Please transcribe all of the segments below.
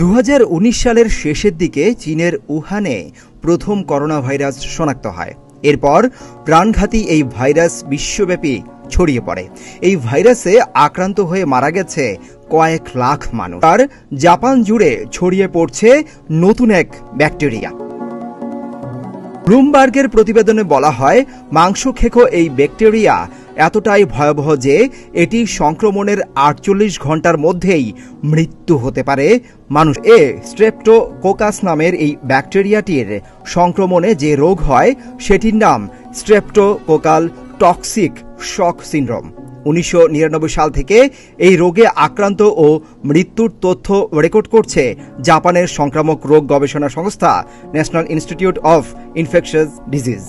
দু হাজার উনিশ সালের শেষের দিকে চীনের উহানে প্রথম করোনা ভাইরাস শনাক্ত হয়। এরপর প্রাণঘাতী এই ভাইরাস বিশ্বব্যাপী ছড়িয়ে পড়ে। এই ভাইরাসে আক্রান্ত হয়ে মারা গেছে কয়েক লাখ মানুষ। আর জাপান জুড়ে ছড়িয়ে পড়ছে নতুন এক ব্যাকটেরিয়া। ব্লুমবার্গের প্রতিবেদনে বলা হয় মাংস এই ব্যাকটেরিয়া এতটাই ভয়াবহ যে এটি সংক্রমণের আটচল্লিশ ঘণ্টার মধ্যেই মৃত্যু হতে পারে। মানুষ এ স্ট্রেপ্টোকোকাস নামের এই ব্যাকটেরিয়াটির সংক্রমণে যে রোগ হয়, সেটির নাম স্ট্রেপ্টোকোকাল টক্সিক শক সিন্ড্রোম। উনিশশো নিরানব্বই সাল থেকে এই রোগে আক্রান্ত ও মৃত্যুর তথ্য রেকর্ড করছে জাপানের সংক্রামক রোগ গবেষণা সংস্থা national institute of infectious disease.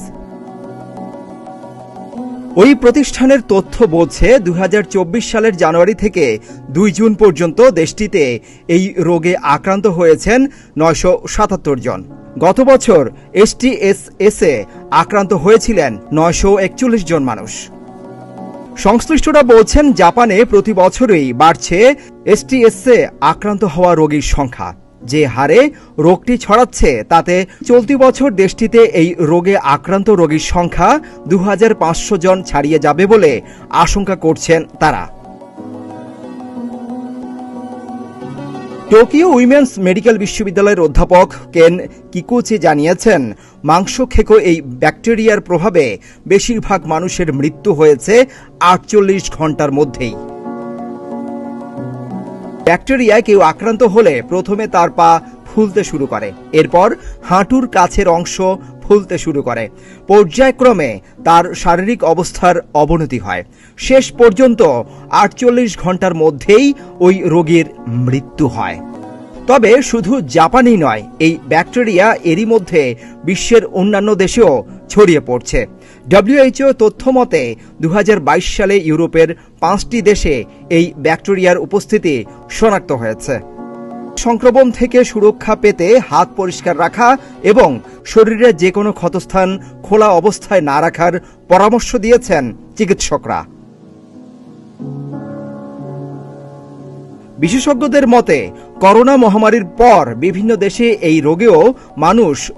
ওই প্রতিষ্ঠানের তথ্য বলছে দু হাজার চব্বিশ সালের জানুয়ারি থেকে দুই জুন পর্যন্ত দেশটিতে এই রোগে আক্রান্ত হয়েছেন নয়শো সাতাত্তর জন। গত বছর এসটিএসএস আক্রান্ত হয়েছিলেন নয়শো একচল্লিশ জন মানুষ। সংশ্লিষ্টরা বলছেন, জাপানে প্রতি বছরই বাড়ছে এসটিএসএ আক্রান্ত হওয়া রোগীর সংখ্যা। যে হারে রোগটি ছড়াচ্ছে, তাতে চলতি বছর দেশটিতে এই রোগে আক্রান্ত রোগীর সংখ্যা দু হাজার পাঁচশো জন ছাড়িয়ে যাবে বলে আশঙ্কা করছেন তারা। টোকিও উইমেন্স মেডিকেল বিশ্ববিদ্যালয়ের অধ্যাপক কেন কিকোচি জানিয়েছেন, মাংস খেকো এই ব্যাকটেরিয়ার প্রভাবে বেশিরভাগ মানুষের মৃত্যু হয়েছে আটচল্লিশ ঘণ্টার মধ্যেই। ব্যাকটেরিয়ায় কেউ আক্রান্ত হলে প্রথমে তার পা ফুলতে শুরু করে। এরপর হাঁটুর কাছের অংশ ফুলতে শুরু করে। পর্যায়ক্রমে তার শারীরিক অবস্থার অবনতি হয়। শেষ পর্যন্ত আটচল্লিশ ঘণ্টার মধ্যেই ওই রোগীর মৃত্যু হয়। তবে শুধু জাপানই নয়, এই ব্যাকটেরিয়া এরই মধ্যে বিশ্বের অন্যান্য দেশেও ছড়িয়ে পড়ছে। ডব্লিউএইচও তথ্য মতে দু সালে ইউরোপের পাঁচটি দেশে এই ব্যাকটেরিয়ার উপস্থিতি শনাক্ত হয়েছে। সংক্রমণ থেকে সুরক্ষা পেতে হাত পরিষ্কার রাখা এবং শরীরে যে কোনো ক্ষতস্থান খোলা অবস্থায় না রাখার পরামর্শ দিয়েছেন চিকিৎসকরা। বিশেষজ্ঞদের মতে, করোনা মহামারীর পর বিভিন্ন দেশে এই রোগেও মানুষ